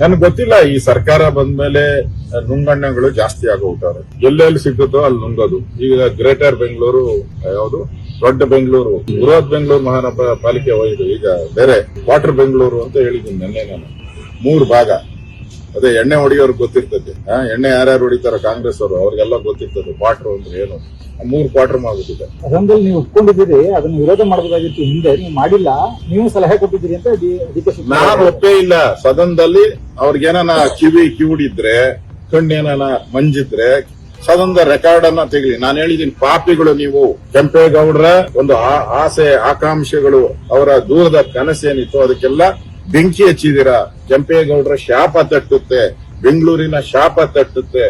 ನನ್ಗೆ ಗೊತ್ತಿಲ್ಲ, ಈ ಸರ್ಕಾರ ಬಂದ್ಮೇಲೆ ನುಂಗಣ್ಣಗಳು ಜಾಸ್ತಿ ಆಗೋಗ್ತಾರೆ ಎಲ್ಲೆಲ್ಲಿ ಸಿಗುತ್ತೋ ಅಲ್ಲಿ ನುಂಗೋದು. ಈಗ ಗ್ರೇಟರ್ ಬೆಂಗಳೂರು, ಯಾವುದು? ದೊಡ್ಡ ಬೆಂಗಳೂರು. ಬೃಹತ್ ಬೆಂಗಳೂರು ಮಹಾನಗರ ಪಾಲಿಕೆ ಇದು ಈಗ ಬೇರೆ ವಾಟರ್ ಬೆಂಗಳೂರು ಅಂತ ಹೇಳಿದ್ದೀನಿ ನಿನ್ನೆ ನಾನು. ಮೂರು ಭಾಗ. ಅದೇ ಎಣ್ಣೆ ಹೊಡಿಯೋರ್ಗೆ ಗೊತ್ತಿರ್ತದೆ. ಎಣ್ಣೆ ಯಾರ್ಯಾರು ಹೊಡಿತಾರ ಕಾಂಗ್ರೆಸ್ ಅವರು ಅವ್ರಿಗೆಲ್ಲ ಗೊತ್ತಿರ್ತದೆ ಕ್ವಾರ್ಟರ್ ಅಂದ್ರೆ ಏನು. ಮೂರು ಕ್ವಾರ್ಟರ್ ಮಾಡ್ಬಿಟ್ಟಿದೆ. ಸದನದಲ್ಲಿ ನೀವು ಒಪ್ಕೊಂಡಿದ್ದೀರಿ ಅದನ್ನ ವಿರೋಧ ಮಾಡಬೇಕಾಗಿತ್ತು ಹಿಂದೆ ನೀವು ಮಾಡಿಲ್ಲ ನೀವು ಸಲಹೆ ಕೊಟ್ಟಿದ್ದೀರಿ ಅಂತ ನಾನು ಒಪ್ಪೇ ಇಲ್ಲ. ಸದನದಲ್ಲಿ ಅವ್ರಿಗೇನ ಕಿವಿ ಕಿವುಡಿದ್ರೆ ಕಣ್ಣೇನ ಮಂಜಿದ್ರೆ ಸದನದ ರೆಕಾರ್ಡ್ ಅನ್ನ ತೆಗಲಿ. ನಾನು ಹೇಳಿದ್ದೀನಿ ಪಾಪಿಗಳು ನೀವು. ಕೆಂಪೇಗೌಡರ ಒಂದು ಆಸೆ ಆಕಾಂಕ್ಷೆಗಳು ಅವರ ದೂರದ ಕನಸೇನಿತ್ತು ಅದಕ್ಕೆಲ್ಲ ಬೆಂಕಿ ಹಚ್ಚಿದೀರ ಕೆಂಪೇಗೌಡರ ಶಾಪ ತಟ್ಟುತ್ತೆ, ಬೆಂಗಳೂರಿನ ಶಾಪ ತಟ್ಟುತ್ತೆ.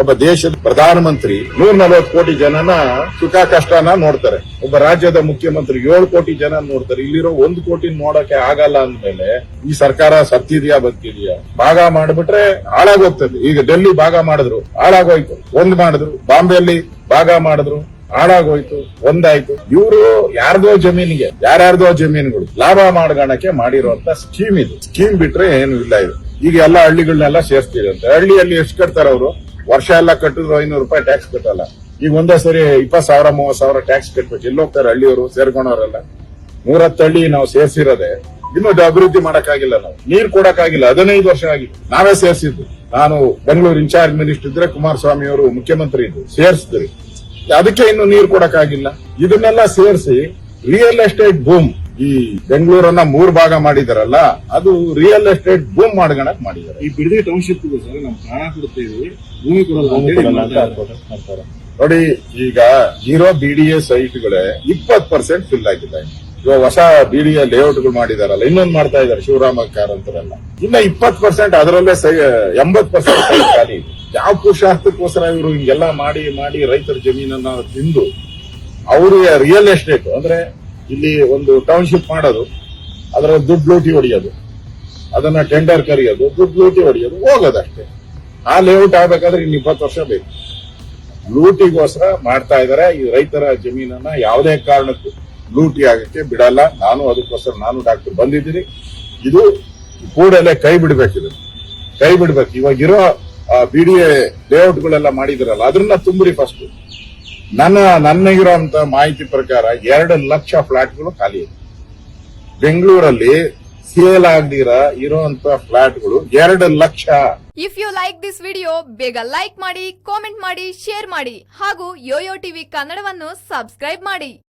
ಒಬ್ಬ ದೇಶದ ಪ್ರಧಾನಮಂತ್ರಿ ನೂರ ನಲವತ್ತು ಕೋಟಿ ಜನನ ಸುಖ ಕಷ್ಟನ ನೋಡ್ತಾರೆ. ಒಬ್ಬ ರಾಜ್ಯದ ಮುಖ್ಯಮಂತ್ರಿ ಏಳು ಕೋಟಿ ಜನ ನೋಡ್ತಾರೆ. ಇಲ್ಲಿರೋ ಒಂದು ಕೋಟಿ ನೋಡಕ್ಕೆ ಆಗಲ್ಲ ಅಂದ್ಮೇಲೆ ಈ ಸರ್ಕಾರ ಸತ್ತಿದ್ಯಾ, ಬದುಕಿದ್ಯಾ? ಭಾಗ ಮಾಡ್ಬಿಟ್ರೆ ಹಾಳಾಗೋಗ್ತದೆ. ಈಗ ಡೆಲ್ಲಿ ಭಾಗ ಮಾಡಿದ್ರು, ಹಾಳಾಗೋಯ್ತು. ಒಂದ್ ಮಾಡಿದ್ರು, ಬಾಂಬೆಯಲ್ಲಿ ಭಾಗ ಮಾಡಿದ್ರು. ಹಾಳಾಗೋಯ್ತು, ಒಂದಾಯ್ತು. ಇವರು ಯಾರ್ದೋ ಜಮೀನಿಗೆ, ಯಾರ್ಯಾರ್ದೋ ಜಮೀನುಗಳು ಲಾಭ ಮಾಡ್ಕೊಳಕ್ಕೆ ಮಾಡಿರುವಂತ ಸ್ಕೀಮ್ ಇದು. ಸ್ಕೀಮ್ ಬಿಟ್ರೆ ಏನು ಇಲ್ಲ ಇದು. ಈಗ ಎಲ್ಲ ಹಳ್ಳಿಗಳನ್ನೆಲ್ಲ ಸೇರಿಸ್ತೀರಿ ಅಂತ. ಹಳ್ಳಿಯಲ್ಲಿ ಎಷ್ಟು ಕಟ್ತಾರ ಅವರು? ವರ್ಷ ಎಲ್ಲ ಕಟ್ಟಿದ್ರು ಐನೂರು ರೂಪಾಯಿ ಟ್ಯಾಕ್ಸ್ ಕಟ್ಟಲ್ಲ. ಈಗ ಒಂದೇ ಸರಿ ಇಪ್ಪತ್ ಸಾವಿರ ಮೂವತ್ ಸಾವಿರ ಟ್ಯಾಕ್ಸ್ ಕಟ್ಬೇಕು. ಎಲ್ಲಿ ಹೋಗ್ತಾರೆ ಹಳ್ಳಿಯವರು, ಸೇರ್ಕೊಂಡವರೆಲ್ಲ? ನೂರತ್ತು ಹಳ್ಳಿ ನಾವು ಸೇರ್ಸಿರೋದೆ. ಇನ್ನು ಅಭಿವೃದ್ಧಿ ಮಾಡಕ್ಕಾಗಿಲ್ಲ ನಾವು. ನೀರ್ ಕೊಡಕ್ಕಾಗಿಲ್ಲ. ಹದಿನೈದು ವರ್ಷ ಆಗಿದೆ ನಾವೇ ಸೇರ್ಸಿದ್ವಿ ನಾನು ಬೆಂಗಳೂರು ಇನ್ಚಾರ್ಜ್ ಮಿನಿಸ್ಟರ್ ಇದ್ರೆ ಕುಮಾರಸ್ವಾಮಿ ಅವರು ಮುಖ್ಯಮಂತ್ರಿ ಇದ್ರು. ಸೇರ್ಸಿದ್ರಿ. ಅದಕ್ಕೆ ಇನ್ನು ನೀರು ಕೊಡಕ್ಕಾಗಿಲ್ಲ. ಇದನ್ನೆಲ್ಲ ಸೇರಿಸಿ ರಿಯಲ್ ಎಸ್ಟೇಟ್ ಬೂಮ್ ಈ ಬೆಂಗಳೂರನ್ನ ಮೂರ್ ಭಾಗ ಮಾಡಿದಾರಲ್ಲ ಅದು ರಿಯಲ್ ಎಸ್ಟೇಟ್ ಬೂಮ್ ಮಾಡ್ಕೊಳಕ್ ಮಾಡಿದ್ದಾರೆ ಈ ಬಿಡದಿ ಟೌನ್ಶಿಪ್ ಸರ್ ನಾವು ಪ್ರಾಣ ಕೊಡ್ತೀವಿ ಭೂಮಿ ಕೊಡಲ್ಲ. ನೋಡಿ ಈಗ ಇರೋ ಬಿಡಿಎ ಸೈಟ್ಗಳೇ ಇಪ್ಪತ್ ಪರ್ಸೆಂಟ್ ಫಿಲ್ ಆಗಿದೆ ಇವಾಗ ಹೊಸ ಬಿಡಿಎ ಲೇಔಟ್ಗಳು ಮಾಡಿದಾರಲ್ಲ ಇನ್ನೊಂದು ಮಾಡ್ತಾ ಇದಾರೆ ಶಿವರಾಮ ಕಾರಂತರೆಲ್ಲ. ಇನ್ನ ಇಪ್ಪತ್ ಪರ್ಸೆಂಟ್ ಅದರಲ್ಲೇ ಎಂಬತ್ ಪರ್ಸೆಂಟ್ ಸೈಟ್ ಖಾಲಿ ಇದೆ. ಯಾವ ಪುರುಷಾರ್ಥಕ್ಕೋಸ್ಕರ ಇವರು ಹಿಂಗೆಲ್ಲ ಮಾಡಿ ಮಾಡಿ ರೈತರ ಜಮೀನನ್ನ ತಿಂದು ಅವರಿಗೆ ರಿಯಲ್ ಎಸ್ಟೇಟ್ ಅಂದ್ರೆ ಇಲ್ಲಿ ಒಂದು ಟೌನ್ಶಿಪ್ ಮಾಡೋದು ಅದರ ದುಡ್ಡು ಲೂಟಿ ಹೊಡೆಯೋದು, ಅದನ್ನ ಟೆಂಡರ್ ಕರೆಯೋದು, ದುಡ್ಡು ಲೂಟಿ ಹೊಡೆಯೋದು ಹೋಗೋದಷ್ಟೇ ಆ ಲೇಔಟ್ ಆಗ್ಬೇಕಾದ್ರೆ ಇನ್ನು ಇಪ್ಪತ್ತು ವರ್ಷ ಬೇಕು. ಲೂಟಿಗೋಸ್ಕರ ಮಾಡ್ತಾ ಇದಾರೆ, ಈ ರೈತರ ಜಮೀನನ್ನ ಯಾವುದೇ ಕಾರಣಕ್ಕೂ ಲೂಟಿ ಆಗಕ್ಕೆ ಬಿಡಲ್ಲ. ನಾನು ಅದಕ್ಕೋಸ್ಕರ ನಾನು ಡಾಕ್ಟರ್ ಬಂದಿದ್ದೀನಿ. ಇದು ಕೂಡಲೇ ಕೈ ಬಿಡ್ಬೇಕಿದೆ ಕೈ ಬಿಡ್ಬೇಕು. ಇವಾಗ ಇರೋ ಲೇಔಟ್ ಗಳೆಲ್ಲ ಮಾಡಿದಿರಲ್ಲ ಅದನ್ನ ತುಂಬ್ರಿ ಫಸ್ಟ್ ನನ್ನ ನನಗಿರುವಂತ ಮಾಹಿತಿ ಪ್ರಕಾರ ಎರಡು ಲಕ್ಷ ಫ್ಲಾಟ್ಗಳು ಖಾಲಿ ಇದೆ. ಬೆಂಗಳೂರಲ್ಲಿ ಸೇಲ್ ಆಗದಿರ ಇರುವಂತ ಫ್ಲಾಟ್ಗಳು ಎರಡು lakh. If you like this video ಬೇಗ ಲೈಕ್ ಮಾಡಿ ಕಾಮೆಂಟ್ ಮಾಡಿ ಶೇರ್ ಮಾಡಿ, ಹಾಗೂ ಯೋಯೋ ಟಿವಿ ಕನ್ನಡವನ್ನು ಸಬ್ಸ್ಕ್ರೈಬ್ ಮಾಡಿ.